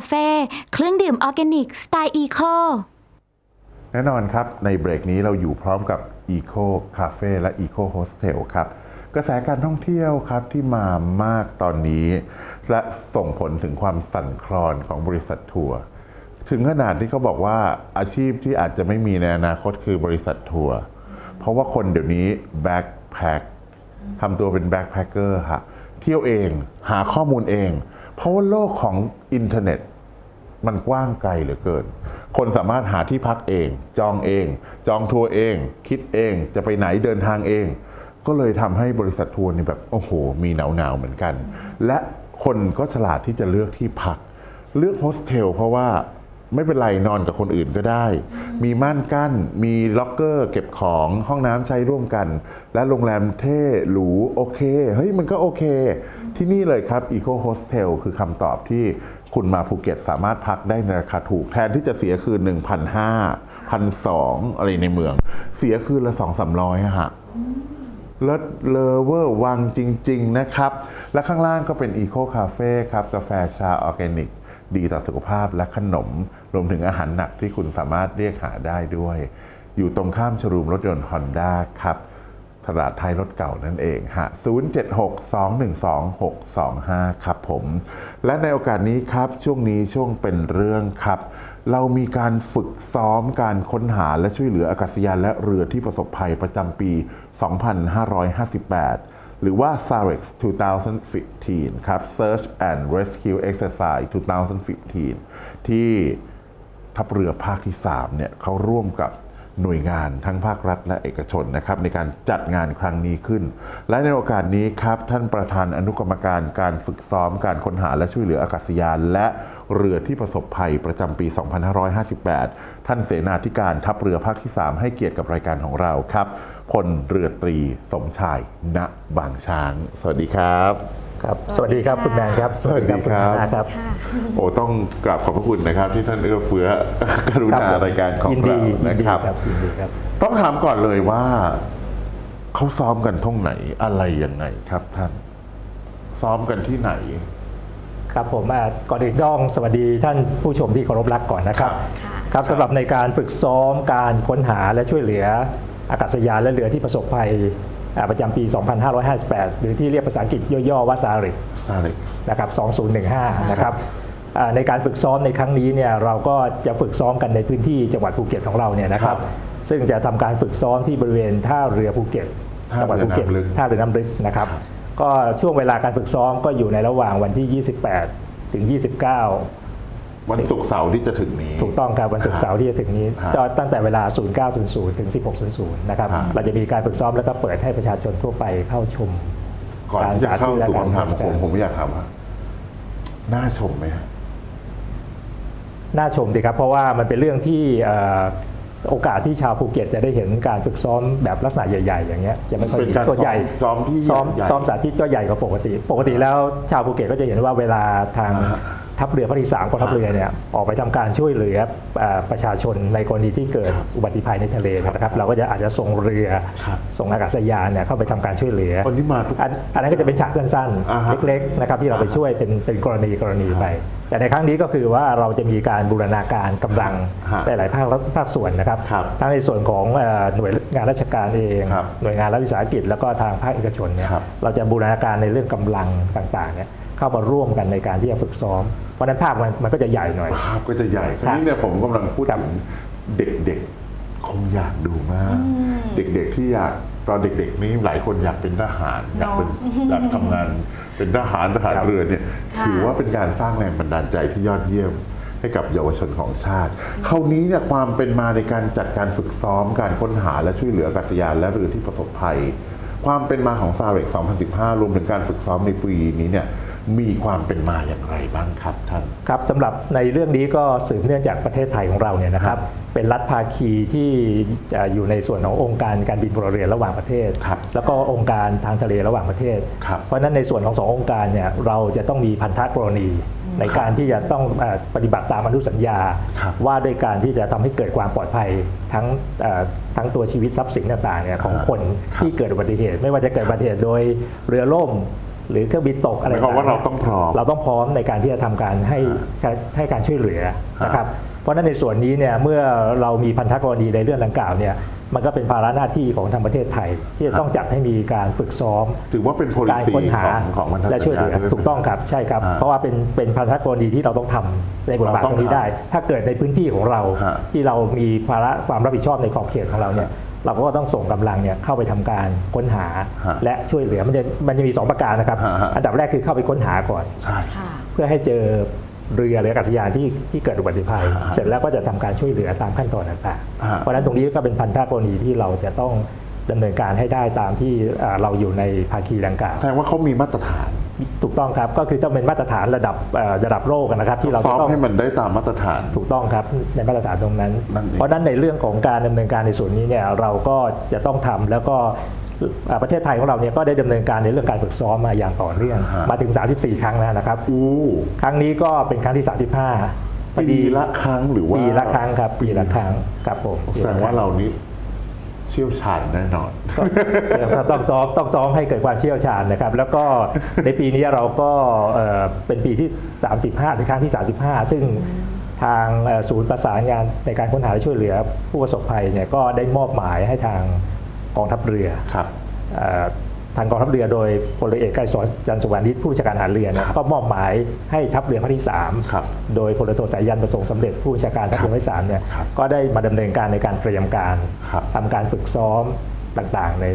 บสนุนโดย Eco Cafe เครื่องดื่มออร์แกนิก สไตล์ Eco แน่นอนครับ ในเบรกนี้เราอยู่พร้อมกับ Eco Cafe และ Eco Hostel ครับ กระแสการท่องเที่ยวครับที่มามากตอนนี้ และส่งผลถึงความสั่นคลอนของบริษัททัวร์ถึงขนาดที่เขาบอกว่าอาชีพที่อาจจะไม่มีในอนาคตคือบริษัททัวร์เพราะว่าคนเดี๋ยวนี้แบ็คแพคทำตัวเป็นแบ็คแพคเกอร์ฮะเที่ยวเองหาข้อมูลเอง เพราะว่าโลกของอินเทอร์เน็ตมันกว้างไกลเหลือเกิน คนสามารถหาที่พักเอง จองเอง จองทัวร์เอง คิดเอง จะไปไหนเดินทางเอง ก็เลยทำให้บริษัททัวร์นี่แบบโอ้โห มีหนาวหนาวๆเหมือนกัน และคนก็ฉลาดที่จะเลือกที่พัก เลือกโฮสเทลเพราะว่า ไม่เป็นไรนอนกับคนอื่นก็ได้ มีม่านกั้น มีล็อกเกอร์ เก็บของห้องน้ำใช้ร่วมกัน และโรงแรมเท่หรูโอเค เฮ้ยมันก็โอเค ที่นี่เลยครับ Eco Hostel คือคำตอบที่คุณมาภูเก็ตสามารถพักได้ในราคาถูกแทนที่จะเสียคืน 1,500 1,200 อะไรในเมือง เสียคืนละ 2-300อะฮะเลิศเลเวอร์วังจริง ๆ นะครับ และข้างล่างก็เป็นอีโคคาเฟ่ครับ กาแฟชาออร์แกนิก ดีต่อสุขภาพและขนม รวมถึงอาหารหนักที่คุณสามารถเรียกหาได้ด้วย อยู่ตรงข้ามชรูมรถยนต์ฮอนด้าครับตลาดไทยรถเก่านั่นเองฮะ 0762122625 ครับผม และในโอกาสนี้ครับ ช่วงนี้ช่วงเป็นเรื่องครับ เรามีการฝึกซ้อมการค้นหาและช่วยเหลืออากาศยานและเรือที่ประสบภัยประจำปี 2558 หรือว่า SAREX 2015 ครับ Search and Rescue Exercise 2015 ที่ทัพเรือภาคที่ 3 เนี่ยเขาร่วมกับหน่วยงานทั้งภาครัฐและเอกชนนะครับในการจัดงานครั้งนี้ขึ้น และในโอกาสนี้ครับท่านประธานอนุกรรมการการฝึกซ้อมการค้นหาและช่วยเหลืออากาศยาน และเรือที่ประสบภัยประจำปี 2558 ท่านเสนาธิการทัพเรือภาคที่ 3 ให้เกียรติกับรายการของเราครับ พลเรือตรีสมชาย ณ บางช้าง สวัสดีครับ ครับ สวัสดีครับคุณแมนครับสวัสดีครับณนาครับ โอ้ต้องกราบขอบพระคุณนะครับ ที่ท่านเอื้อเฟื้อ กรุณารายการของยินดีเรายินนะดีครับครับยินดีครับ ต้องถามก่อนเลยว่าเขาซ้อมกันท่องไหนอะไรยังไงครับท่าน ซ้อมกันที่ไหน ครับผมอ่าก่อนอื่นต้องสวัสดีท่านผู้ชมที่เคารพรักก่อนนะครับ ค่ะ ครับสำหรับในการฝึกซ้อมการค้นหาและช่วยเหลือ อากาศยานและเรือที่ประสบภัยอ่าประจำปี 2558 หรือที่เรียกภาษาอังกฤษย่อๆว่าซาริกซาเล็กนะครับ 2015 นะครับอ่าในการฝึกซ้อมในครั้งนี้เนี่ยเราก็จะฝึกซ้อมกันในพื้นที่จังหวัดภูเก็ตของเราเนี่ยนะครับ ซึ่งจะทำการฝึกซ้อมที่บริเวณท่าเรือภูเก็ตท่าจังหวัดเรือภูเก็ตน้ำลึกท่าเรือน้ำลึกนะครับ ก็ช่วงเวลาการฝึกซ้อมก็อยู่ในระหว่างวันที่ 28 ถึง 29 วันศุกร์เสาร์ที่จะถึงนี้ ถูกต้องครับวันศุกร์เสาร์ที่จะถึงนี้ฮะก็ตั้งแต่เวลา 0900 ถึง 1600 นะครับฮะเราจะมีการฝึกซ้อมแล้วก็เปิดให้ประชาชนทั่วไปเข้าชม ก่อนที่จะเข้าสู่คำถามของผมการผมอยากถามว่าน่าชมไหมฮะน่าชมดีครับ เพราะว่ามันเป็นเรื่องที่เอ่อโอกาสที่ชาวภูเก็ตจะได้เห็นการฝึกซ้อมแบบลักษณะใหญ่ ๆ อย่างเงี้ยจะไม่ค่อยเป็นมีการส่วนใหญ่ซ้อมที่ซ้อมใหญ่ซ้อมสาธิตก็ใหญ่กว่าปกติ ปกติแล้วชาวภูเก็ตก็จะเห็นว่าเวลาทางอ่าฮะ ทัพเรือภาคที่สามกองทัพเรือเนี่ยออกไปทำการช่วยเหลือเอ่อประชาชนในกรณีที่เกิดอุบัติภัยในทะเลนะครับ เราก็จะอาจจะส่งเรือครับส่งอากาศยานเนี่ยเข้าไปทำการช่วยเหลือคนที่มาทุกอันอันนั้นก็จะเป็นฉากสั้นอ่าฮะๆเล็กๆนะครับที่เราไปอ่าฮะช่วยเป็นเป็นกรณีกรณีไป แต่ในครั้งนี้ก็คือว่าเราจะมีการบูรณาการกำลังฮะหลายๆภาครัฐภาคส่วนนะครับครับทั้งในส่วนของเอ่อหน่วยงานราชการเองครับหน่วยงานรัฐวิสาหกิจแล้วก็ทางภาคเอกชนเนี่ยครับเราจะบูรณาการในเรื่องกำลังต่างๆเนี่ย เข้ามาร่วมกันในการที่จะฝึกซ้อม เพราะฉะนั้นภาพมันมันก็จะใหญ่หน่อย ภาพก็จะใหญ่คราวนี้เนี่ยผมกำลังพูดครับถึงเด็กๆ คงอยากดูมาก เด็กๆที่อยากตอนเด็กๆนี้หลายคนอยากเป็นทหารอยากเป็นอยากทำงานเป็นทหารทหารครับเรือเนี่ยค่ะถือว่าเป็นการสร้างแรงบันดาลใจที่ยอดเยี่ยมให้กับเยาวชนของชาติ คราวนี้เนี่ยความเป็นมาในการจัดการฝึกซ้อมการค้นหาและช่วยเหลืออากาศยานและเรือที่ประสบภัย ความเป็นมาของซาเร็ก2015 รวมถึงการฝึกซ้อมในปีนี้เนี่ย มีความเป็นมาอย่างไรบ้างครับท่านครับสำหรับในเรื่องนี้ก็สืบเนื่องจากประเทศไทยของเราเนี่ยนะครับ เป็นรัฐภาคีที่จะอยู่ในส่วนขององค์การการบินพลเรือนระหว่างประเทศครับแล้วก็องค์การทางทะเลระหว่างประเทศครับเพราะฉะนั้นในส่วนของสององค์การเนี่ยเราจะต้องมีพันธกรณีในการที่จะต้องเอ่อปฏิบัติตามอนุสัญญาครับว่าด้วยการที่จะทำให้เกิดความปลอดภัยทั้งเอ่อทั้งตัวชีวิตทรัพย์สินต่างๆเนี่ยของคนครับที่เกิดอุบัติเหตุ ไม่ว่าจะเกิดอุบัติเหตุโดยเรือล่ม หรือเครื่องบินตกอะไรหมายความว่าต่เราๆต้องพร้อมเราต้องพร้อมในการที่จะทำการให้ใช้ให้การช่วยเหลือนะครับเพราะฉะนั้นในส่วนนี้เนี่ยเมื่อเรามีพันธกรณีในเรื่องดังกล่าวเนี่ยมันก็เป็นภาระหน้าที่ของทางประเทศไทย ที่จะต้องจัดให้มีการฝึกซ้อม ถือว่าเป็นการ policy ค้นหาของของบรรทัดและช่วยเหลือสัญญาด้วยไหมถูกต้องครับใช่ครับอ่าเพราะว่าเป็นเป็นพันธกรณีที่เราต้องทำในบทบาทเราตต้องรงนี้ได้ ถ้าเกิดในพื้นที่ของเราฮะที่เรามีภาระความรับผิดชอบในขอบเขตของเราเนี่ย เราก็ต้องส่งกำลังเนี่ยเข้าไปทำการค้นหาฮะและช่วยเหลือมันจะมันจะมีสองประการนะครับฮะฮะอันดับแรกคือเข้าไปค้นหาก่อนใช่ค่ะเพื่อให้เจอเรือหรืออากาศยานที่ที่เกิดอุบัติภัยอ่าฮะเสร็จแล้วก็จะทำการช่วยเหลือตามขั้นตอนต่างอ่าๆเพราะฉะนั้นตรงนี้ก็เป็นพันธกรณีที่เราจะต้อง ดำเนินการให้ได้ตามที่อ่าเราอยู่ในภาคีดังกล่าวแสดงว่าเขามีมาตรฐานถูกต้องครับก็คือต้องเป็นมาตรฐานระดับเอ่อระดับโลกนะครับ ที่เราซ้จะอมต้องให้มันได้ตามมาตรฐานถูกต้องครับในมาตรฐานตรงนั้นนั่นเองเพราะฉะนั้นในเรื่องของการดำเนินการในส่วนนี้เนี่ยเราก็จะต้องทำแล้วก็อ่าประเทศไทยของเราเนี่ยก็ได้ดำเนินการในเรื่องการฝึกซ้อมมาอย่างต่อเนื่องฮะมาถึง 34 ครั้งแล้วนะครับอู้ครั้งนี้ก็เป็นครั้งที่ 35พอปีดีละครั้งหรือว่าปีละครั้งครับปีละครั้งครับผมแสดงว่าเรานี้ เชี่ยวชาญแน่นอนก็ต้องซ้อมต้องซ้อมให้เกิดความเชี่ยวชาญนะครับ แล้วก็ในปีนี้เราก็เอ่อเป็นปีที่ 35เป็นครั้งที่ 35 ซึ่งทางเอ่อศูนย์ประสานงานในการค้นหาและช่วยเหลือผู้ประสบภัยเนี่ยก็ได้มอบหมายให้ทางกองทัพเรือครับเอ่อ ทางกองทัพเรือโดยพลเรือเอกไกรสอนจันทร์สุวรรณิชผู้บัญชาการทหารเรือเนี่ยครับก็มอบหมายให้ทัพเรือภาคที่ครับ3โดยพลเรือโทสายยันประสงค์สำเร็จผู้บัญชาการทัพเรือภาคที่3เนี่ยครับก็ได้มาดำเนินการในการเตรียมการครับทำการฝึกซ้อมต่างๆ ใน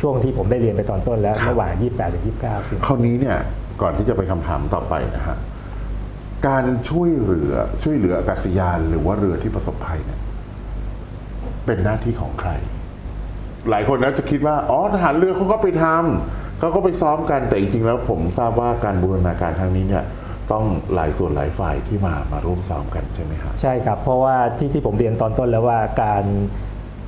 ช่วงที่ผมได้เรียนไปตอนต้นแล้วครับระหว่าง 28ถึง29สิงคราวนี้เนี่ยก่อนที่จะไปคำถามต่อไปนะฮะการช่วยเหลือช่วยเหลืออากาศยานหรือว่าเรือที่ประสบภัยเนี่ยเป็นหน้าที่ของใคร หลายคนนะจะคิดว่าอ๋อทหารเรือเขาก็ไปทำเขาก็ไปซ้อมกันแต่จริงๆแล้วผมทราบว่าการบูรณาการทางนี้เนี่ยต้องหลายส่วนหลายฝ่ายที่มามาร่วมซ้อมกันใช่ไหมครับใช่ครับ เพราะว่าที่ที่ผมเรียนตอนต้นแล้วว่าการ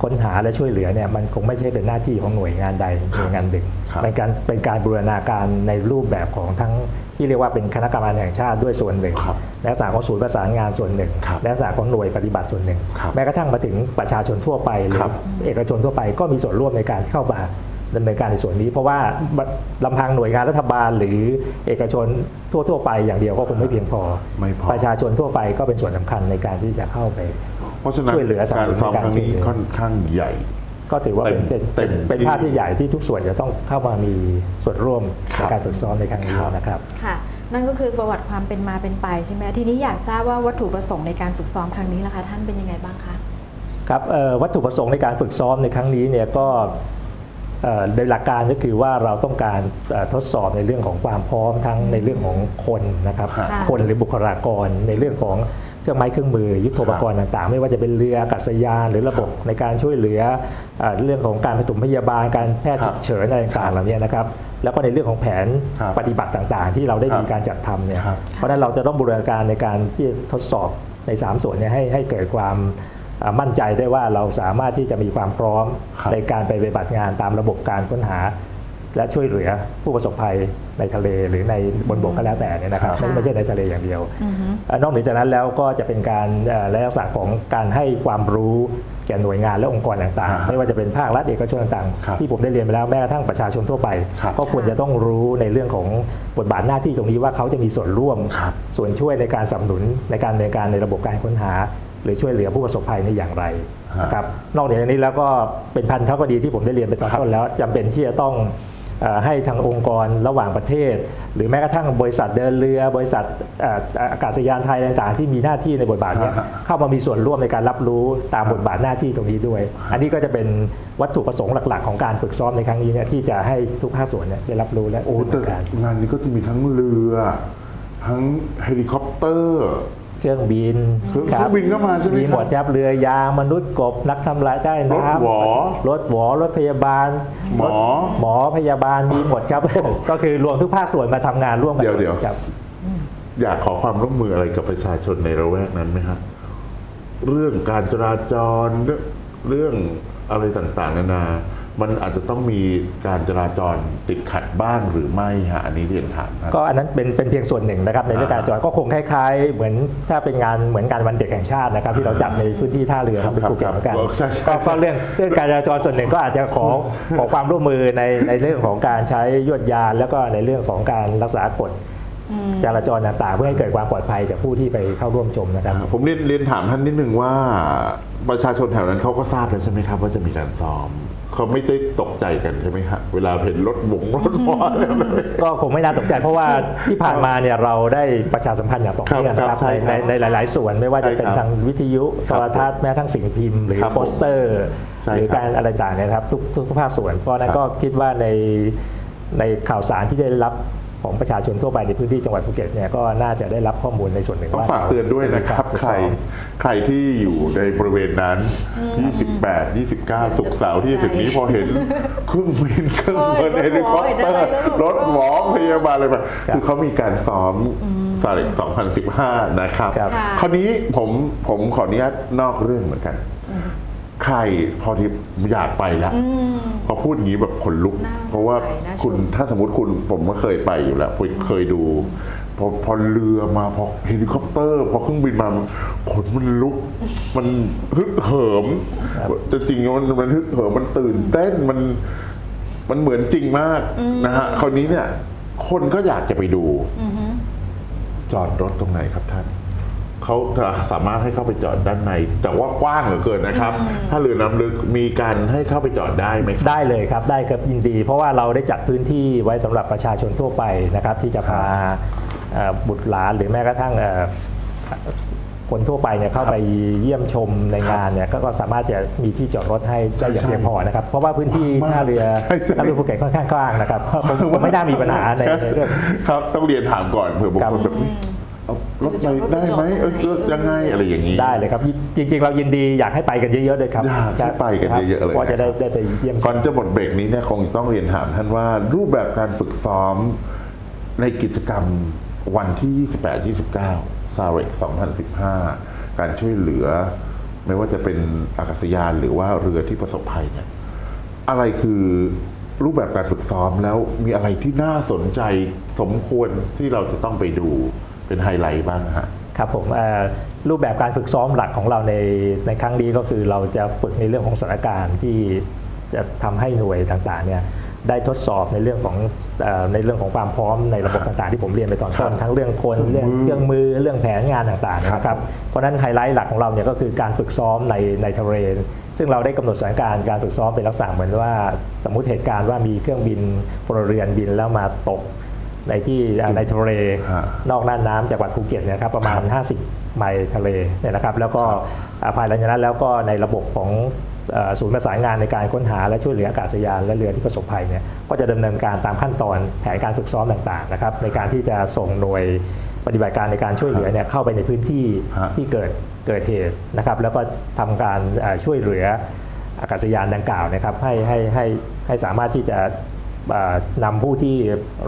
ค้นหาและช่วยเหลือเนี่ยมันคงไม่ใช่เป็นหน้าที่ของหน่วยงานใดหน่วยงานหนึ่งครับเป็นการเป็นการบูรณาการในรูปแบบของทั้ง ที่เรียกว่าเป็นคณะกรรมการแห่งชาติด้วยส่วนหนึ่งครับและลักษณะของศูนย์ประสานงานส่วนหนึ่งครับและลักษณะของหน่วยปฏิบัติส่วนหนึ่งครับแม้กระทั่งมาถึงประชาชนทั่วไปหรืครัอบเอกชนทั่วไปก็มีส่วนร่วมในการเข้ามาดำเนินการในส่วนนี้ เพราะว่าลำพังหน่วยงานรัฐบาลหรือเอกชนทั่ว ๆ ไปอย่างเดียวก็คงไม่เพียงพอไม่พอประชาชนทั่วไปก็เป็นส่วนสำคัญในการที่จะเข้าไปเพราะฉะนั้นช่วยเหลือสังคมการซ้อมครั้งนี้ในการช่วยเหลือค่อนข้างใหญ่ ก็ถือว่าเป็นเต็เป็นมเป็นเต็มเป็นที่ภาพที่ใหญ่ที่ทุกส่วนจะต้องเข้ามามีส่วนร่วมครัในบการฝึกซ้อมในครั้งนี้ครับนะครับค่ะนั่นก็คือประวัติความเป็นมาเป็นไปใช่ไหมทีนี้อยากทราบว่าวัตถุประสงค์ในการฝึกซ้อมครั้งนี้ล่ะคะท่านเป็นยังไงบ้างคะครับเอ่อวัตถุประสงค์ในการฝึกซ้อมในครั้งนี้เนี่ยก็เอ่อโดยหลักการก็คือว่าเราต้องการเอ่อทดสอบในเรื่องของความพร้อมทั้งในเรื่องของคนนะครับค่ะคนหรือบุคลากรในเรื่องของ เครื่องไม้เครื่องมือยุทโธปกรณ์ต่างๆ ไม่ว่าจะเป็นเรืออากาศยานหรือระบบในการช่วยเหลือเอ่อเรื่องของการปฐมพยาบาลการแพทย์ครัฉุบกเฉินอะไรต่างๆเหล่านี้นะครับแล้วก็ในเรื่องของแผนครับปฏิบัติต่างๆ ที่เราได้ครับมีการจัดทำเนี่ยครับเพราะฉะนั้นเราจะต้องบูรณาการในการที่ทดสอบใน 3 ส่วนเนี้ให้ให้เกิดความอ่ามั่นใจได้ว่าเราสามารถที่จะมีความพร้อมครับในการไปปฏิบัติงานตามระบบการค้นหา และช่วยเหลือผู้ประสบภัยในทะเลหรือในบนบกก็แล้วแต่เนี่ยนะครับครับไม่ไม่ใช่ในทะเลอย่างเดียวอือฮึเอ่อนอกเหนือจากนั้นแล้วก็จะเป็นการเอ่อและลักษณะของการให้ความรู้แก่หน่วยงานและองค์กรต่างอ่าๆไม่ว่าจะเป็นภาครัฐเอกชนต่างครับๆที่ผมได้เรียนไปแล้วแม้กระทั่งประชาชนทั่วไปครับก็ควรจะต้องรู้ในเรื่องของบทบาทหน้าที่ตรงนี้ว่าเขาจะมีส่วนร่วมครับส่วนช่วยในการสนับสนุนในการดำในวยการในระบบการค้นหา หรือช่วยเหลือผู้ประสบภัยในอย่างไรฮะนะครับนอกจากนี้แล้วก็เป็นพันธกรณีที่ผมได้เรียนไปตอนต้นแล้วจำเป็นที่จะต้องเอ่อ ให้ทางองค์กรระหว่างประเทศ หรือแม้กระทั่งบริษัทเดินเรือบริษัทเอ่ออากาศยานไทยต่างๆ ที่มีหน้าที่ในบทบาทเนี้ยฮะเข้ามามีส่วนร่วมในการรับรู้ตามบทบาทหน้าที่ตรงนี้ด้วย อันนี้ก็จะเป็นวัตถุประสงค์หลัก ๆ ของการฝึกซ้อมในครั้งนี้เนี่ยที่จะให้ทุกภาคส่วนเนี่ยได้รับรู้และโอ้ดำแต่เนินการงานนี้ก็จะมีทั้งเรือ ทั้งเฮลิคอปเตอร์ เครื่องบินเครื่องเครื่องบินก็มาใช่ไหมมีหมดครับครับเรือยางมนุษย์กบนักทำลายใต้น้ำรถหวอรถหวอรถพยาบาล หมอรถหมอพยาบาลมีหมดครับก็คือรวมทุกภาคส่วนมาทำงานร่วมกันเดี๋ยวเดี๋ยวครับอยากขอความร่วมมืออะไรกับประชาชนในระแวกนั้นไหมครับเรื่องการจราจรเรื่องเรื่องอะไรต่างๆนานา มันอาจจะต้องมีการจราจรติดขัดบ้างหรือไม่ฮะอันนี้เรียนถามครับ ก็อันนั้นเป็นเป็นเพียงส่วนหนึ่งนะครับในเรื่องการจราจรก็คงคล้ายๆ เหมือนถ้าเป็นงานเหมือนการวันเด็กแห่งชาตินะครับ ที่เราจัดในพื้นที่ท่าเรือครับเป็นภูเก็ตเหมือนกันครับใช่ใช่ก็ก็เรื่องเรื่องการจราจรส่วนหนึ่งก็อาจจะขอขอความร่วมมือในในเรื่องของการใช้ยวดยาน แล้วก็ในเรื่องของการรักษากฎอืมจราจรต่างๆเพื่อให้เกิดความปลอดภัยกับผู้ที่ไปเข้าร่วมชมนะครับผมเรียนเรียนถามท่านนิดนึงว่าประชาชนแถวนั้นเขาก็ทราบแล้วใช่ไหมครับว่าจะมีการซ้อม เขาไม่ได้ตกใจกันใช่ไหมฮะเวลาเห็นรถหวงรถวอลอะไรแบบนี้ก็คงไม่น่าตกใจเพราะว่าที่ผ่านมาเนี่ยเราได้ประชาสัมพันธ์อย่างต่อเนื่องนะคครัรับบใช่ในครับในในหลาย ๆ ส่วนไม่ว่าจะเป็นใช่ครับทางวิทยุโทรทัศน์แม้ทั้งสิ่งพิมพ์หรือครับผมโปสเตอร์ใช่หรือครับการอะไรต่างๆเนยนะครับทุกทุกภาคส่วนเพราะฉะนั้นครับก็คิดว่าในในข่าวสารที่ได้รับ ของประชาชนทั่วไปในพื้นที่จังหวัดภูเก็ตเนี่ยก็น่าจะได้รับข้อมูลในส่วนหนึ่งต้องว่าฝากเตือนด้วยนะครับจะมีใครกาฝึกซ้อมใครที่อยู่ในบริเวณนั้น 28 29 สุกร์เสาร์ที่จะถึงนี้พอเห็นเครื่องบินเครื่องบินโอ้ยเฮลิคอปเตอร์รรถถหหววออพยาบาลอะไรแบบคือเขามีการซ้อมซาเล็ก2015 นะครับ ครับค่ะคราวนี้ผมผมขออนุญาตนอกเรื่องเหมือนกัน ใครพอที่อยากไปแล้วอืมพอพูดอย่างนี้แบบขนลุกน่าเพราะว่าไปน่าชมคุณถ้าสมมติคุณผมก็เคยไปอยู่แล้วผมเคยดู พอพอเรือมาพอเฮลิคอปเตอร์ พอเครื่องบินมาขนมันลุก มันฮึกเหิมแต่จริงๆมันมันฮึกเหิมมันตื่นเต้นมันมันเหมือนจริงมากนะฮะคราวนี้เนี่ย คนก็อยากจะไปดูอือฮึจอดรถตรงไหนครับท่าน เขาจะสามารถให้เข้าไปจอดด้านใน แต่ว่ากว้างเหลือเกินนะครับ ถ้าเรือน้ำลึกมีการให้เข้าไปจอดได้ไหมครับได้เลยครับได้ครับยินดี เพราะว่าเราได้จัดพื้นที่ไว้สำหรับประชาชนทั่วไปนะครับ ที่จะพาเอ่อบุตรหลานหรือแม้กระทั่งเอ่อคนทั่วไปเนี่ยเข้าไปเยี่ยมชมในงานเนี่ยก็ก็สามารถจะมีที่จอดรถให้ได้อย่างใช่เพียงพอนะครับ เพราะว่าพื้นที่ท่าเรือใช่ใช่ ท่าเรือภูเก็ตค่อนข้างกว้างนะครับคงคงไม่น่ามีปัญหาในในเรื่อง ครับต้องเรียนถามก่อนเผื่อบางครับคนแบบ เอารถไปได้ไหมเออเออยังไงอะไรอย่างนี้ได้เลยครับ จริง ๆ เรายินดีอยากให้ไปกันเยอะๆเลยครับอยากให้ไปกันเยอะๆเลยพราะจะได้นะครับได้ไปเยี่ยมชก่อนมจะหมดเบรกนี้เนี่ยคงต้องเรียนถามท่านว่ารูปแบบการฝึกซ้อมในกิจกรรมวันที่ 28 29 s a r e x 2015 การช่วยเหลือ ไม่ว่าจะเป็นอากาศยานหรือว่าเรือที่ประสบภัยเนี่ยอะไรคือรูปแบบการฝึกซ้อมแล้วมีอะไรที่น่าสนใจสมควรที่เราจะต้องไปดู เป็นไฮไลท์บ้างฮะครับผมเอ่อรูปแบบการฝึกซ้อมหลักของเราในในครั้งนี้ก็คือเราจะฝึกในเรื่องของสถานการณ์ที่จะทำให้หน่วยต่างๆเนี่ยได้ทดสอบในเรื่องของเอ่อในเรื่องของความพร้อมในระบบต่างๆ ที่ผมเรียนไปตอนต้นครับทั้งเรื่องคนเครื่เรื่อองงมือเครื่องมือเรื่องแผนงานต่างๆนะครับเพราะฉะนั้นไฮไลท์หลักของเราเนี่ยก็คือการฝึกซ้อมในในทะเลซึ่งเราได้กำหนดสถานการณ์การฝึกซ้อมเป็นลักษณะเหมือนว่าสมมติเหตุการณ์ว่ามีเครื่องบินพลเรือนบินแล้วมาตก ในที่ในทะเลฮะนอกน่านน้ำจังหวัดภูเก็ตเนยนะครับประมาณ 50 ไมล์ทะเลเนี่ยนะครับ แล้วก็อ่าภายหลังจากนั้นแล้วก็ในระบบของเอ่อศูนย์ประสานงานในการค้นหาและช่วยเหลืออากาศยานและเรือที่ประสบภัยเนี่ยก็จะดำเนินการตามขั้นตอนแผนการฝึกซ้อมต่างๆนะครับในการที่จะส่งหน่วยปฏิบัติการในการช่วยเหลือเนี่ยเข้าไปในพื้นที่ฮะที่เกิดเกิดเหตุนะครับ แล้วก็ทำการอ่าช่วยเหลืออากาศยานดังกล่าวนะครับให้ให้ให้ให้สามารถที่จะ อ่านำผู้ที่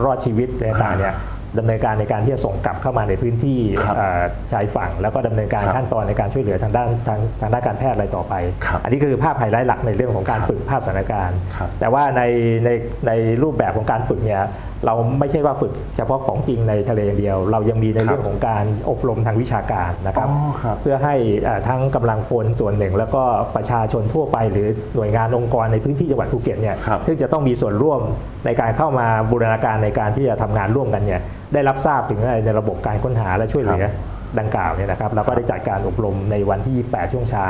รอดชีวิตต่างๆเนี่ยดำเนินการในการที่จะส่งกลับเข้ามาในพื้นที่ครับเอ่อชายฝั่ง แล้วก็ดำเนินการครับขั้นตอนในการช่วยเหลือทางด้านทางทางด้านการแพทย์อะไรต่อไปครับอันนี้คือภาพไฮไลท์หลักในเรื่องของการครับฝึกภาพสถานการณ์ครับแต่ว่าในในในรูปแบบของการฝึกเนี่ย เราไม่ใช่ว่าฝึกเฉพาะของจริงในทะเลอย่างเดียว เรายังมีในครับเรื่องของการอบรมทางวิชาการนะครับอ๋อครับเพื่อให้เอ่อทั้งกำลังพลส่วนหนึ่ง แล้วก็ประชาชนทั่วไป หรือหน่วยงานองค์กรในพื้นที่จังหวัดภูเก็ตเนี่ยครับซึ่งจะต้องมีส่วนร่วมในการเข้ามาบูรณาการในการที่จะทำงานร่วมกันเนี่ยได้รับทราบถึงในระบบการค้นหาและช่วยเหลือดังกล่าวเนี่ยนะครับแล้วก็ได้จัดการอบรมในวันที่ 28 ช่วงเช้า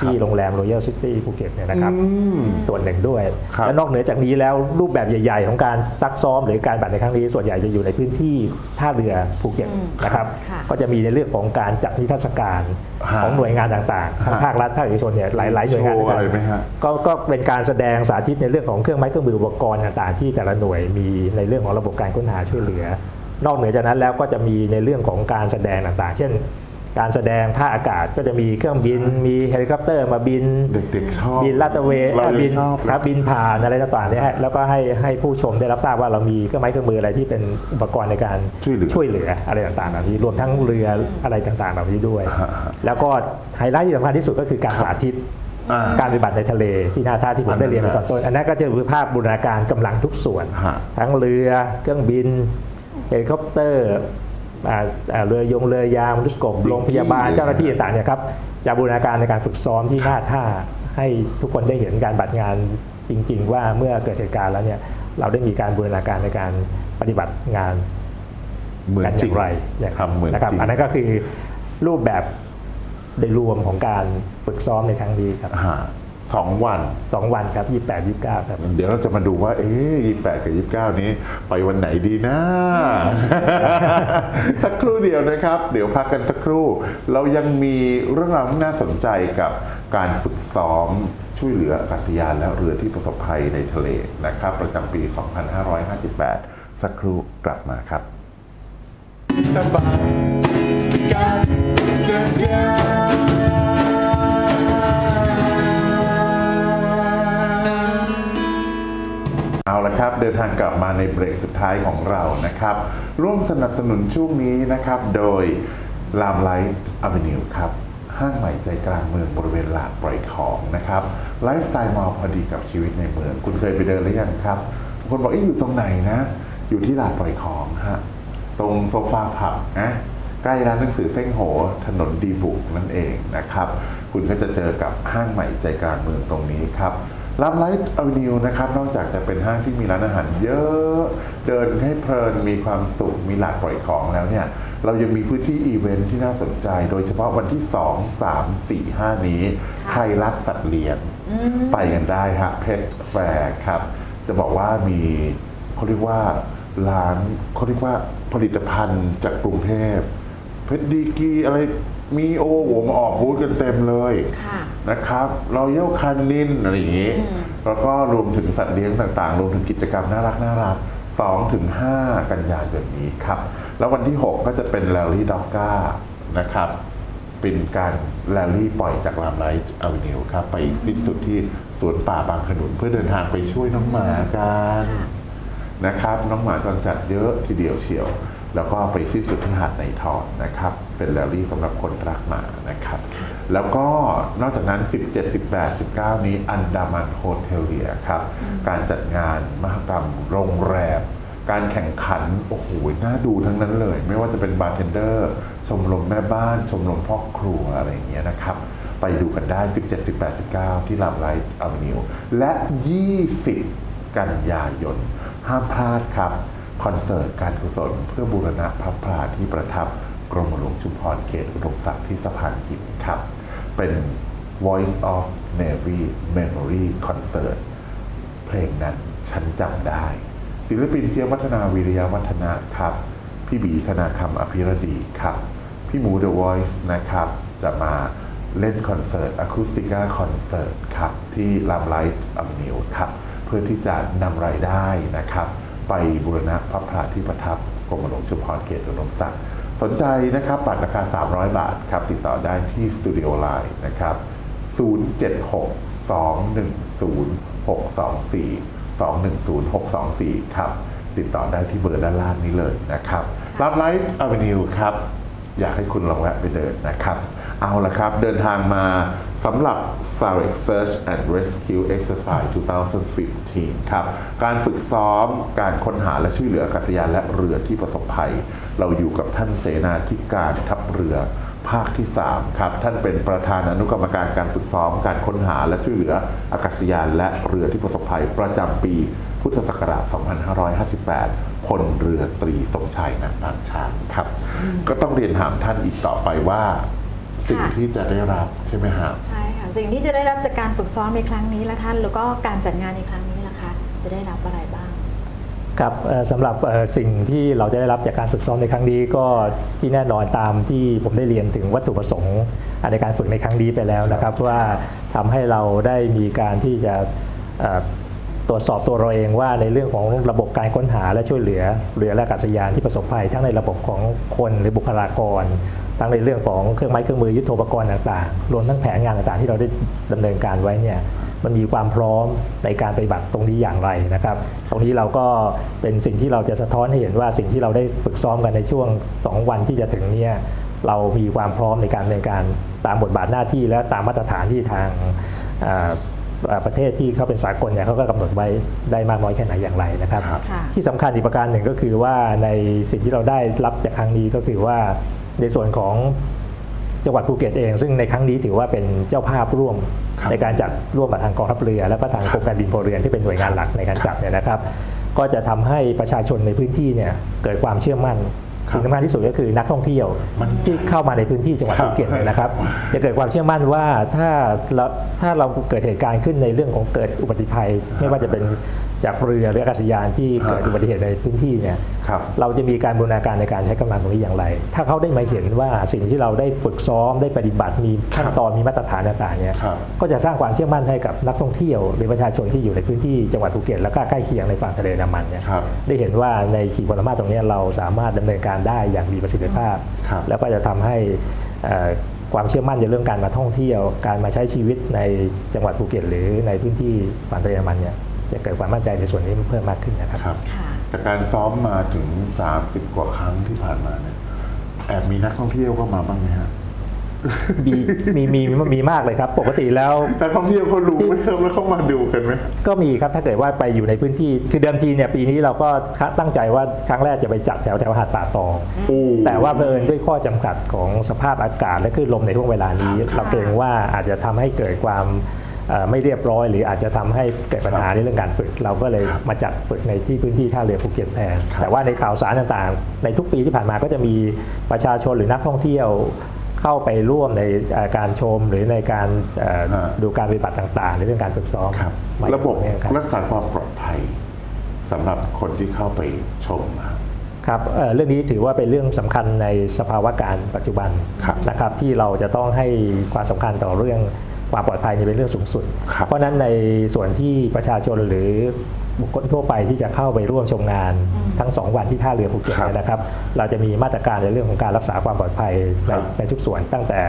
ที่โรงแรม Royal City ภูเก็ตเนี่ยนะครับอืมส่วนหนึ่งด้วยครับและนอกเหนือจากนี้แล้วรูปแบบใหญ่ ๆ ของการซักซ้อมหรือการบัตรในครั้งนี้ ส่วนใหญ่จะอยู่ในพื้นที่ท่าเรือภูเก็ตอืมนะครับค่ะก็จะมีในเรื่องของการจัดนิทรรศการฮะของหน่วยงานต่างๆทั้งฮะภาครัฐภาคเอกชนเนี่ยหลายๆหน่วยงานโชด้วยว์กัอะไรไหมฮะก็ก็เป็นการแสดงสาธิตในเรื่องของเครื่องไม้เครื่องมืออุปกรณ์ต่างๆ ที่แต่ละหน่วยมีในเรื่องของระบบการค้นหาช่วยเหลือ นอกเหนือจากนั้นแล้วก็จะมีในเรื่องของการแสดงต่างๆ เช่น การแสดงภาคอากาศก็จะมีเครื่องบินมีเฮลิคอปเตอร์มาบินเด็กๆชอบบินลาดตระเวนเราเอ่อบินยังชอบครับบินผ่านอะไรต่างๆเนี่ยฮะแล้วก็ให้ให้ผู้ชมได้รับทราบว่าเรามีเครื่องไม้เครื่องมืออะไรที่เป็นอุปกรณ์ในการช่วยเหลือช่วยเหลืออะไรต่างๆเหล่านี้รวมทั้งเรืออะไรต่างๆเหล่านี้ด้วยฮะฮะแล้วก็ไฮไลท์ที่สำคัญที่สุดก็คือการสาธิตอ่าการปฏิบัติในทะเลที่หน้าท่าที่ผมได้เรียนไปตอนต้นอันนั้นก็จะคือภาพบูรณาการกำลังทุกส่วนฮะทั้งเรือเครื่องบินเฮลิคอปเตอร์อ่าอ่า เรือยงเรือยางมนุษย์กบโรงพยาบาลเจ้าหน้าที่ต่างๆเนี่ยครับจะบูรณาการในการฝึกซ้อมที่หน้าท่า ให้ทุกคนได้เห็นการบัติงานจริง ๆ ว่าเมื่อเกิดเหตุการณ์แล้วเนี่ยเราได้มีการบูรณาการในการปฏิบัติงานเหมือนกันอจริย่างงไรอย่างทำเหมือนนะครับจริงอันนั้นก็คือรูปแบบโดยรวมของการฝึกซ้อมในครั้งนี้ครับฮะ สองวันสองวันครับ28 29ครับ เดี๋ยวเราจะมาดูว่า เอ๊ะยี่แปดกับยี่เก้านี้ ไปวันไหนดีนะ สักครู่เดียวนะครับ เดี๋ยวพักกันสักครู่ เรายังมีเรื่องราวที่น่าสนใจกับการฝึกซ้อมช่วยเหลืออากาศยานและเรือที่ประสบภัยในทะเลนะครับ ประจำปี 2558 สักครู่กลับมาครับสบา เดินทางเอาละครับเดินทางกลับมาในเบรกสุดท้ายของเรานะครับ ร่วมสนับสนุนช่วงนี้นะครับ โดยลามไลท์อเวนิวครับ ห้างใหม่ใจกลางเมืองบริเวณลานปล่อยของนะครับไลฟ์สไตล์มอลพอดีกับชีวิตในเมือง คุณเคยไปเดินหรือยังครับบางคนบอกเอ๊ะอยู่ตรงไหนนะ อยู่ที่ลานปล่อยของฮะตรงโซฟาผับนะใกล้ร้านหนังสือเส้งโห ถนนดีบุกนั่นเองนะครับ คุณก็จะเจอกับห้างใหม่ใจกลางเมืองตรงนี้ครับ ลามไลท์อ v นิวนะครับนอกจากจะเป็นห้างที่มีร้านอาหารเยอะ เดินให้เพลินมีความสุขมีหลากปล่อยของแล้วเนี่ย เรายังมีพื้นที่อีเวนท์ที่น่าสนใจ โดยเฉพาะวันที่ 2 3 4 5 นี้ ใครรักสัตว์เลี้ยงไปกันได้ฮะเพ t แฟร์ครับ จะบอกว่ามีเขาเรียกว่าร้านเขาเรียกว่าผลิตภัณฑ์จากกรุงเทพเพชรดีกรีอะไร มีโอ้โหมาออกบูธกันเต็มเลยค่ะ นะครับเราเย่าคันนินอะไรอย่างนี้ แล้วก็รวมถึงสัตว์เลี้ยงต่างๆ รวมถึงกิจกรรมน่ารักน่ารัก2ถึง5กันยายนนี้ครับ แล้ววันที่ 6 ก็จะเป็นแรลลี่ด็อกก้านะครับ เป็นการแรลลี่ปล่อยจากลามไลท์อเวนิวครับ ไปสิ้นสุดที่สวนป่าบางขนุนเพื่อเดินทางไปช่วยน้องหมากันนะครับ น้องหมาจรจัดเยอะทีเดียวเชียว แล้วก็ไปสิ้นสุดที่หาดในทอนนะครับ เป็นแรลลี่สำหรับคนรักหมานะครับ แล้วก็นอกจากนั้น 17 18 19 นี้อันดามันโฮเทลเลียครับ การจัดงานมหกรรมโรงแรม การแข่งขัน โอ้โห น่าดูทั้งนั้นเลย ไม่ว่าจะเป็นบาร์เทนเดอร์ชมรมแม่บ้าน ชมรมพ่อครัวอะไรอย่างเงี้ยนะครับไปดูกันได้ 17 18 19 ที่ลามไลท์อเวนิว และ 20 กันยายน ห้ามพลาดครับ คอนเสิร์ตการกุศลเพื่อบูรณะพระพลาที่ประทับกรมหลวงชุมพรเขตอุดมศักดิ์ที่สะพานหินครับ เป็น Voice of Navy Memory Concert เพลงนั้นฉันจำได้ ศิลปินเจียวัฒนาวิริยวัฒนะครับ พี่บีคณาคำอภิรดีครับ พี่หมู The Voice นะครับ จะมาเล่นคอนเสิร์ตอะคูสติก้าคอนเสิร์ตครับ ที่ลามไลท์อ v นิวครับ เพื่อที่จะนำรายได้นะครับ ไปบูรณะพระพลาที่ประทับกรมหลวงชุมพรเขตอุดมศักดิ์สนใจนะครับบัตรราคา 300 บาทครับติดต่อได้ที่สตูดิโอไลน์นะครับ 076-210-624ครับ ติดต่อได้ที่เบอร์ด้านล่างนี้เลยนะครับรับไลท์อเวนิวครับ อยากให้คุณลองแวะไปเดินนะครับ เอาละครับเดินทางมา สำหรับ s a r e x Search and Rescue Exercise 2015 ครับ การฝึกซ้อมการค้นหาและช่วยเหลืออากาศยานและเรือที่ประสบภัย เราอยู่กับท่านเสนาธิการทัพเรือภาคที่ 3 ครับ ท่านเป็นประธานอนุกรรมการการฝึกซ้อมการค้นหาและช่วยเหลืออากาศยานและเรือที่ประสบภัยประจำปีพุทธศักราช 2558พลเรือตรีสมชัยนักต่างชาติครับ ก็ต้องเรียนถามท่านอีกต่อไปว่า สิ่งค่ะที่จะได้รับใช่ไหมครับใช่ค่ะสิ่งที่จะได้รับจากการฝึกซ้อมในครั้งนี้ละท่านแล้วก็การจัดงานในครั้งนี้ล่ะคะจะได้รับอะไรบ้างครับเอ่อสำหรับเอ่อสิ่งที่เราจะได้รับจากการฝึกซ้อมในครั้งนี้ก็ที่แน่นอนตามที่ผมได้เรียนถึงวัตถุประสงค์ในการฝึกในครั้งนี้ไปแล้วนะครับว่าทำให้เราได้มีการที่จะเอ่อตรวจสอบตัวเราเองว่าในเรื่องของระบบการค้นหาและช่วยเหลือเรือและอากาศยานที่ประสบภัยทั้งในระบบของคนหรือบุคลากร ทั้งในเรื่องของเครื่องไม้เครื่องมือยุทโธปกรณ์ต่างๆ รวมทั้งแผนงานต่างๆ ที่เราได้ดำเนินการไว้เนี่ยมันมีความพร้อมในการปฏิบัติตรงนี้อย่างไรนะครับ ตรงนี้เราก็เป็นสิ่งที่เราจะสะท้อนให้เห็นว่าสิ่งที่เราได้ฝึกซ้อมกันในช่วง 2 วันที่จะถึงเนี่ยเรามีความพร้อมในการดำเนินการตามบทบาทหน้าที่และตามมาตรฐานที่ทางประเทศที่เขาเป็นสากลเนี่ยเขาก็กำหนดไว้ได้มากน้อยแค่ไหนอย่างไรนะครับ ที่สำคัญอีกประการหนึ่งก็คือว่าในสิ่งที่เราได้รับจากครั้งนี้ก็คือว่า ในส่วนของจังหวัดภูเก็ตเอง ซึ่งในครั้งนี้ถือว่าเป็นเจ้าภาพร่วมครับในการจัดร่วมกับทางกองทัพเรือ แล้วก็ทางกรมการบินพลเรือนที่เป็นหน่วยงานหลักในการจัดเนี่ยนะครับ ก็จะทำให้ประชาชนในพื้นที่เนี่ยเกิดความเชื่อมั่นครับสิ่งสำคัญที่สุดก็คือนักท่องเที่ยวมั่นใจที่เข้ามาในพื้นที่จังหวัดครับภูเก็ตเนี่ยนะครับ จะเกิดความเชื่อมั่นว่าถ้าเราถ้าเราเกิดเหตุการณ์ขึ้นในเรื่องของเกิดอุบัติภัย ไม่ว่าจะเป็น จากเรือหรืออากาศยานที่เกิดอุบัติเหตุในพื้นที่เนี่ยครับเราจะมีการบูรณาการในการใช้กำลังตรงนี้อย่างไร ถ้าเขาได้มาเห็นว่าสิ่งที่เราได้ฝึกซ้อมได้ปฏิบัติมีขั้นตอนมีมาตรฐานต่างๆเนี่ยครับก็จะสร้างความเชื่อมั่นให้กับนักท่องเที่ยว หรือประชาชนที่อยู่ในพื้นที่จังหวัดภูเก็ตแล้วก็ใกล้เคียงในฝั่งทะเลอันดามันเนี่ยครับได้เห็นว่าในขีดความสามารถตรงนี้เราสามารถดำเนินการได้อย่างมีประสิทธิภาพครับแล้วก็จะทำให้เอ่อความเชื่อมั่นในเรื่องการมาท่องเที่ยว การมาใช้ชีวิตในจังหวัดภูเก็ต หรือในพื้นที่ฝั่งทะเลอันดามันเนี่ย จะเกิดความมั่นใจในส่วนนี้เพิ่มมากขึ้นนะครับครับค่ะจากการซ้อมมาถึง 30 กว่าครั้งที่ผ่านมาเนี่ยแอบมีนักท่องเที่ยวเข้ามาบ้างไหมฮะมีมีมีมีมากเลยครับ ปกติแล้วนักท่องเที่ยวเขารู้ไหมครับแล้วเขามาดูกันไหมก็มีครับถ้าเกิดว่าไปอยู่ในพื้นที่คือเดิมทีเนี่ยปีนี้เราก็ตั้งใจว่าครั้งแรกจะไปจัดแถวแถวหาดป่าตองโอ้แต่ว่าเผอิญด้วยข้อจำกัดของสภาพอากาศและคลื่นลมในช่วงเวลานี้ เราเกรงว่าอาจจะทำให้เกิดความเอ่อ ไม่เรียบร้อย หรืออาจจะทำให้เกิดปัญหาในเรื่องการฝึก เราก็เลยมาจัดฝึกในที่พื้นที่ท่าเรือภูเก็ตแทนครับแต่ว่าในข่าวสารต่างๆ ในทุกปีที่ผ่านมาก็จะมีประชาชนหรือนักท่องเที่ยวเข้าไปร่วมในเอ่อการชมหรือในการเอ่อฮะดูการปฏิบัติต่างๆในเรื่องการฝึกซ้อมครับมาระบบเนี่ยครับรักษาความปลอดภัยสำหรับคนที่เข้าไปชมนะครับครับเอ่อเรื่องนี้ถือว่าเป็นเรื่องสำคัญในสภาวะการปัจจุบันครับนะครับที่เราจะต้องให้ความสำคัญต่อเรื่อง ความปลอดภัยนี่เป็นเรื่องสูงสุดครับเพราะฉะนั้นในส่วนที่ประชาชนหรือบุคคลทั่วไปที่จะเข้าไปร่วมชมงานทั้งสองวันที่ท่าเรือภูเก็ตครับเนี่ยนะครับ เราจะมีมาตรการในเรื่องของการรักษาความปลอดภัยในครับในทุกส่วนตั้งแต่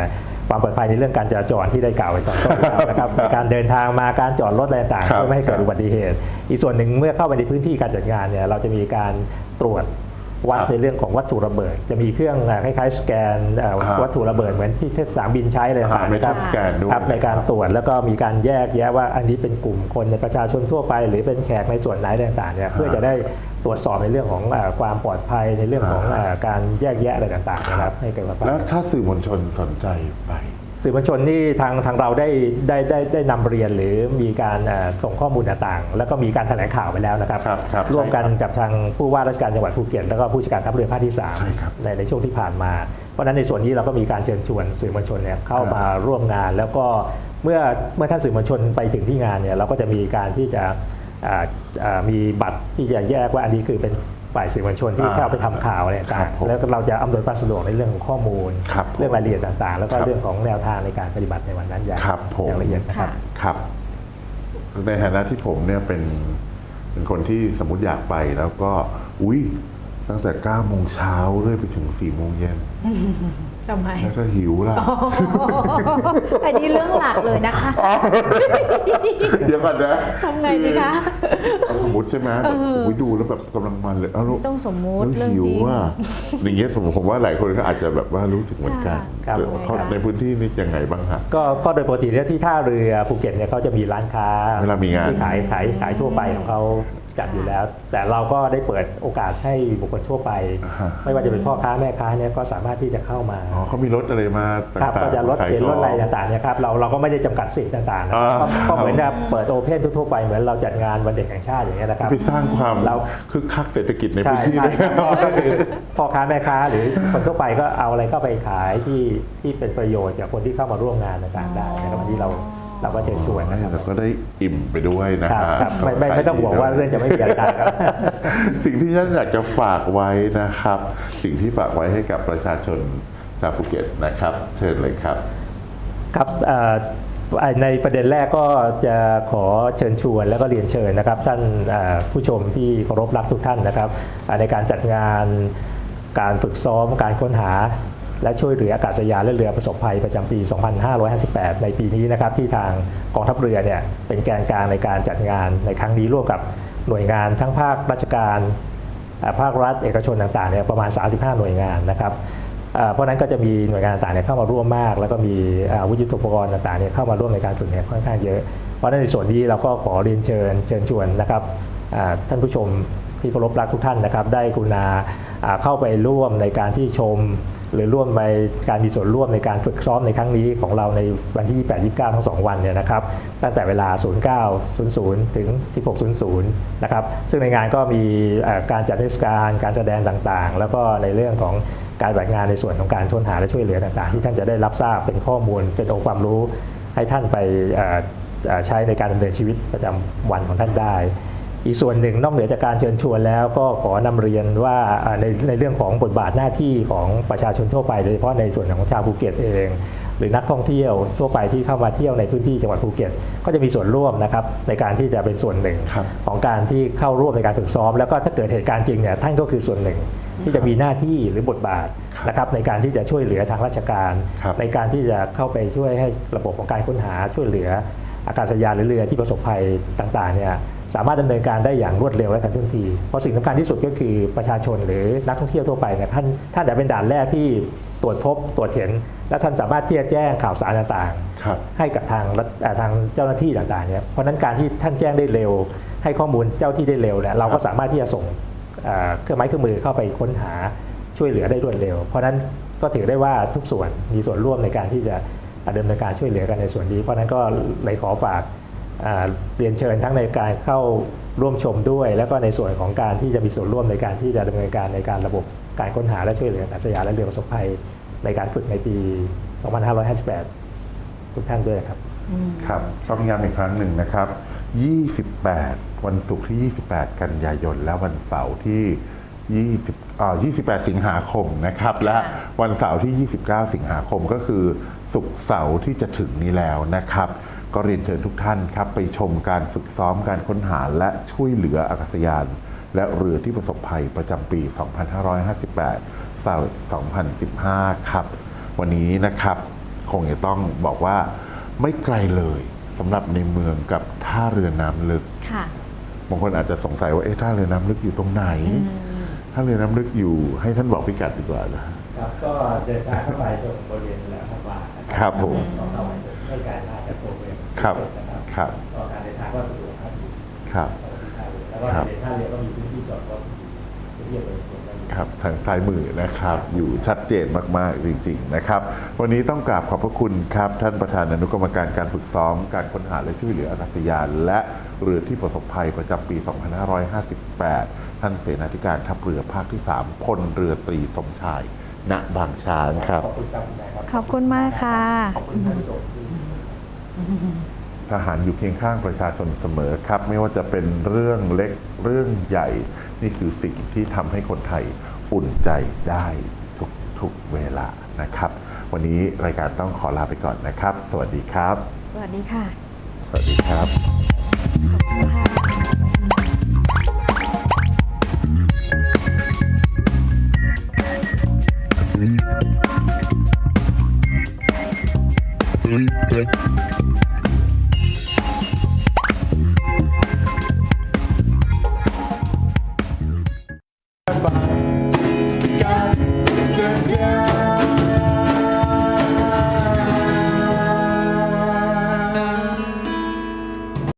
ความปลอดภัยในเรื่องการจราจรที่ได้กล่าวไว้ตอนต้นแล้วนะครับการเดินทางมาการจอดรถอะไรต่างๆครับเพื่อไม่ให้เกิดอุบัติเหตุ อีกส่วนหนึ่งเมื่อเข้าไปในพื้นที่การจัดงานเนี่ยเราจะมีการตรวจ วัดครับในเรื่องของวัตถุระเบิด จะมีเครื่องอ่าคล้ายๆสแกนอ่าอ่าวัตถุระเบิดเหมือนที่เทศสนามบินใช้เลยอ่าครับไม่ต้องสแกนด้วยครับในการตรวจแล้วก็มีการแยกแยะว่าอันนี้เป็นกลุ่มคนในประชาชนทั่วไป หรือเป็นแขกในส่วนไหนต่างๆเนี่ยเพื่อจะได้ตรวจสอบในเรื่องของอ่าความปลอดภัยในเรื่องของอ่าอ่าการแยกแยะอะไรต่างๆนะครับให้เกิดความปลอดแล้วภัยถ้าสื่อมวลชนสนใจไป สื่อมวลชนนี่ทางทางเราได้ได้ได้ได้นำเรียนหรือมีการเอ่อส่งข้อมูลต่างๆ แล้วก็มีการแถลงข่าวไปแล้วนะครับครับครับร่วมกันใช่ครับกับทางผู้ว่าราชการจังหวัดภูเก็ตแล้วก็ผู้จัดการทัพเรือภาคที่สามใช่ครับในในช่วงที่ผ่านมา เพราะฉะนั้นในส่วนนี้เราก็มีการเชิญชวนสื่อมวลชนเนี่ยเข้าครับมาร่วมงาน แล้วก็เมื่อเมื่อท่านสื่อมวลชนไปถึงที่งานเนี่ยเราก็จะมีการที่จะอ่าอ่ามีบัตรที่จะแยกว่าอันนี้คือเป็น ฝ่ายสื่อมวลชนที่อ่าเข้าไปทำข่าวอะไรครัต่างบผมๆแล้วก็เราจะอำนวยความสะดวกในเรื่องของข้อมูล ครับผมเรื่องรายละเอียดต่างๆ แล้วก็ครับเรื่องของแนวทางในการปฏิบัติในวันนั้นอย่างครับผม อย่างละเอียดนะครับค่ะครับ ในฐานะที่ผมเนี่ยเป็นเป็นคนที่สมมติอยากไปแล้วก็ อุ้ย ตั้งแต่9โมงเช้าเรื่อยไปถึง4โมงเย็นทำไมแล้วก็หิวล่ะอันนี้เรื่องหลักเลยนะคะ เดี๋ยวก่อนนะทำไงดีคะเอาสมมติใช่ไหมแบบเออโอ้ยดูแล้วแบบกำลังมันเลยเอ้าแล้วต้องสมมุติแล้วเรื่องหิวจริงว่าอย่างเงี้ยผมผมว่าหลายคนก็อาจจะแบบว่ารู้สึกเหมือนกันครับเดี๋ยวเขาในพื้นที่นี่ยังไงบ้างฮะก็ก็โดยปกติแล้วที่ท่าเรือภูเก็ตเนี่ยเขาจะมีร้านค้าเวลามีงานที่ขายขายขายทั่วไปของเขา จัดอยู่แล้ว แต่เราก็ได้เปิดโอกาสให้บุคคลทั่วไปอ่าฮะไม่ว่าจะเป็นพ่อค้าแม่ค้าเนี่ยก็สามารถที่จะเข้ามาอ๋อเขามีรถอะไรมาต่างครับๆก็จะลดขายเขียนลดอะไรของต่างๆเนี่ยครับเราเราก็ไม่ได้จำกัดสิทธิ์ต่างๆนะอ่าก็ก็เหมือนกับเปิดโอเพนทั่วๆไปเหมือนเราจัดงานวันเด็กแห่งชาติอย่างเงี้ยนะครับไปสร้างความเราคึกคักเศรษฐกิจในใช่พื้นที่ใช่ด้วยก็คือพ่อค้าแม่ค้าหรือคนทั่วไปก็เอาอะไรเข้าไปขายที่ที่เป็นประโยชน์กับคนที่เข้ามาร่วมงานต่างๆได้นะครับอันนี้เรา เราก็เชิญชวนนะครับแล้วก็ได้อิ่มไปด้วยนะครัฮะบครับไม่ไม่ไม่ต้องห่วงว่าเรื่องจะไม่มีอะไรกันครับสิ่งที่ฉันอยากจะฝากไว้นะครับ สิ่งที่ฝากไว้ให้กับประชาชนชาวภูเก็ตนะครับ เชิญเลยครับ ครับเอ่อในประเด็นแรกก็จะขอเชิญชวนแล้วก็เรียนเชิญนะครับ ท่านเอ่อผู้ชมที่เคารพรักทุกท่านนะครับอ่าในการจัดงานการฝึกซ้อมการค้นหา และช่วยเหลืออากาศยานและเรือประสบภัยประจำปี 2558 ในปีนี้นะครับที่ทางกองทัพเรือเนี่ยเป็นแกนกลางในการจัดงานในครั้งนี้ร่วมกับหน่วยงานทั้งภาคราชการภาครัฐเอกชนต่างๆเนี่ยประมาณ 35 หน่วยงานนะครับเพราะนั้นก็จะมีหน่วยงานต่างๆเนี่ยเข้ามาร่วมมาก แล้วก็มีอาวุธยุทโธปกรณ์ต่างๆเนี่ยเข้ามาร่วมในการฝึกเนี่ยค่อนข้างเยอะ เพราะนั้นในส่วนนี้เราก็ขอเรียนเชิญเชิญชวนนะครับท่านผู้ชมที่เคารพรักทุกท่านนะครับ ได้กรุณาเข้าไปร่วมในการที่ชม หรือร่วมในการมีส่วนร่วมในการฝึกซ้อมในครั้งนี้ของเราในวันที่ 28 29 ทั้ง 2 วันเนี่ยนะครับ ตั้งแต่เวลา 09.00 ถึง 16.00 นะครับ ซึ่งในงานก็มีการจัดเทศกาลการแสดงต่างๆ แล้วก็ในเรื่องของการปฏิบัติงานในส่วนของการค้นหาและช่วยเหลือต่างๆ ที่ท่านจะได้รับทราบเป็นข้อมูลเป็นองค์ความรู้ให้ท่านไปใช้ในการดำเนินชีวิตประจำวันของท่านได้ อีกส่วนหนึ่งนอกเหนือจากการเชิญชวนแล้วก็ขอนำเรียนว่าอ่าในในเรื่องของบทบาทหน้าที่ของประชาชนทั่วไปโดยเฉพาะในส่วนของชาวภูเก็ตเอง หรือนักท่องเที่ยวทั่วไปที่เข้ามาเที่ยวในพื้นที่จังหวัดภูเก็ต ก็จะมีส่วนร่วมนะครับในการที่จะเป็นส่วนหนึ่งครับของการที่เข้าร่วมในการฝึกซ้อม แล้วก็ถ้าเกิดเหตุการณ์จริงเนี่ยท่านก็คือส่วนหนึ่งที่จะมีหน้าที่หรือบทบาทนะครับในการที่จะช่วยเหลือทางราชการครับในการที่จะเข้าไปช่วยให้ระบบของการค้นหาช่วยเหลืออากาศยานหรือเรือที่ประสบภัยต่างๆเนี่ย สามารถดำเนินการได้อย่างรวดเร็วและทันท่วงที เพราะสิ่งสำคัญที่สุดก็คือประชาชนหรือนักท่องเที่ยวทั่วไปเนี่ยท่านท่านจะเป็นด่านแรกที่ตรวจพบตรวจเห็น และท่านสามารถที่จะแจ้งข่าวสารต่างๆครับให้กับทางรัฐเอ่อทางเจ้าหน้าที่ต่างๆเนี่ยเพราะฉะนั้นการที่ท่านแจ้งได้เร็ว ให้ข้อมูลเจ้าที่ได้เร็วเนี่ยเราก็สามารถที่จะส่งเอ่อเครื่องไม้เครื่องมือเข้าไปค้นหาช่วยเหลือได้รวดเร็ว เพราะฉะนั้นก็ถือได้ว่าทุกส่วนมีส่วนร่วมในการที่จะดำเนินการช่วยเหลือกันในส่วนนี้ เพราะฉะนั้นก็เลยขอฝากอ่า เรียนเชิญทั้งในการเข้าร่วมชมด้วย แล้วก็ในส่วนของการที่จะมีส่วนร่วมในการที่จะดำเนินการในการระบบการค้นหาและช่วยเหลืออาชญาและเรือประสบภัยในการฝึกในปี 2558 ทุกท่านด้วยครับ ครับต้องย้ำอีกครั้งหนึ่งนะครับ 28 วันศุกร์ที่ 28 กันยายน และวันเสาร์ที่ 20อ่า28 สิงหาคมนะครับ และวันเสาร์ที่ 29 สิงหาคมก็คือศุกร์เสาร์ที่จะถึงนี้แล้วนะครับ ก็เรียนเชิญทุกท่านครับไปชมการฝึกซ้อมการค้นหาและช่วยเหลืออากาศยาน และเรือที่ประสบภัยประจำปี 2558เสาร์2015 ครับ วันนี้นะครับคงจะต้องบอกว่าไม่ไกลเลยสำหรับในเมืองกับท่าเรือน้ำลึกค่ะบางคนอาจจะสงสัยว่าเอ๊ะท่าเรือน้ำลึกอยู่ตรงไหนท่าเรือน้ำลึกอยู่ให้ท่านบอกพิกัดดีกว่านะครับก็เดินทางเข้าไปตรงบริเวณแหลมพันวานะครับผมก็เข้าไปไม่ไกลม ครับนะครับครับก็การเดินทางก็สะดวกครับครับแล้วก็ในท่าเรือก็มีพื้นที่จอดรถพื้นที่บริเวณนั้นครับทางซ้ายมือนะครับอยู่ชัดเจนมากๆจริงๆนะครับ วันนี้ต้องกราบขอบพระคุณครับ ท่านประธานอนุกรรมการการฝึกซ้อม การค้นหาและช่วยเหลืออากาศยาน และเรือที่ประสบภัยประจำปี 2558 ท่านเสนาธิการทัพเรือภาคที่ 3 พลเรือตรีสมชาย ณบางช้างครับ ขอบคุณครับคุณนายครับขอบคุณมากค่ะขอบคุณท่านผู้ชมที่ ทหารอยู่เคียงข้างประชาชนเสมอครับ ไม่ว่าจะเป็นเรื่องเล็กเรื่องใหญ่ นี่คือสิ่งที่ทำให้คนไทยอุ่นใจได้ทุกทุกเวลานะครับ วันนี้รายการต้องขอลาไปก่อนนะครับ สวัสดีครับ สวัสดีค่ะ สวัสดีครับขอบคุณค่ะ